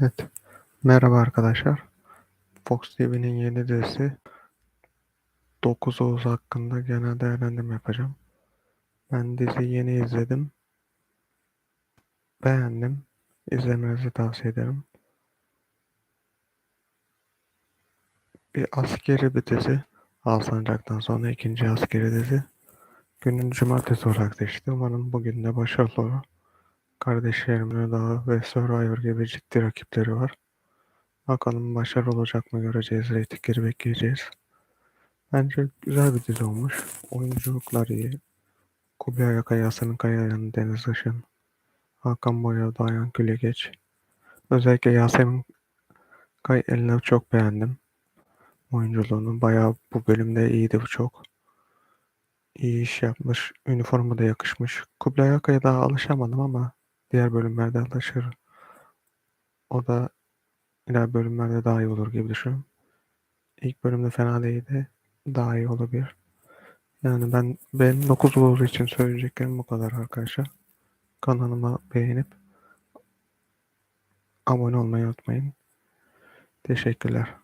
Evet. Merhaba arkadaşlar. Fox TV'nin yeni dizisi 9 Oğuz hakkında genel değerlendirme yapacağım. Ben diziyi yeni izledim. Beğendim. İzlemenizi tavsiye ederim. Bir askeri bir dizi. Alsancak'tan sonra ikinci askeri dizi. Günün cumartesi olarak seçti. Umarım bugün de başarılı olur. Kardeşlerimle daha ve Survivor gibi ciddi rakipleri var. Bakalım başarılı olacak mı göreceğiz. Reytingleri bekleyeceğiz. Bence güzel bir dizi olmuş. Oyunculuklar iyi. Kubilay Akay, Hasan Kayayan, Deniz Işın, Hakan Boya, Dayan Gülegeç. Özellikle Yasemin Kay Elin'i çok beğendim. Oyunculuğunu bayağı bu bölümde iyiydi bu çok. İyi iş yapmış. Üniforma da yakışmış. Kubilay Akay'a daha alışamadım ama diğer bölümlerde alışır. O da iler bölümlerde daha iyi olur gibi düşünüyorum. İlk bölümde fena değildi. Daha iyi olabilir. Yani ben benim 9 olduğu için söyleyeceklerim bu kadar arkadaşlar. Kanalıma beğenip abone olmayı unutmayın. Teşekkürler.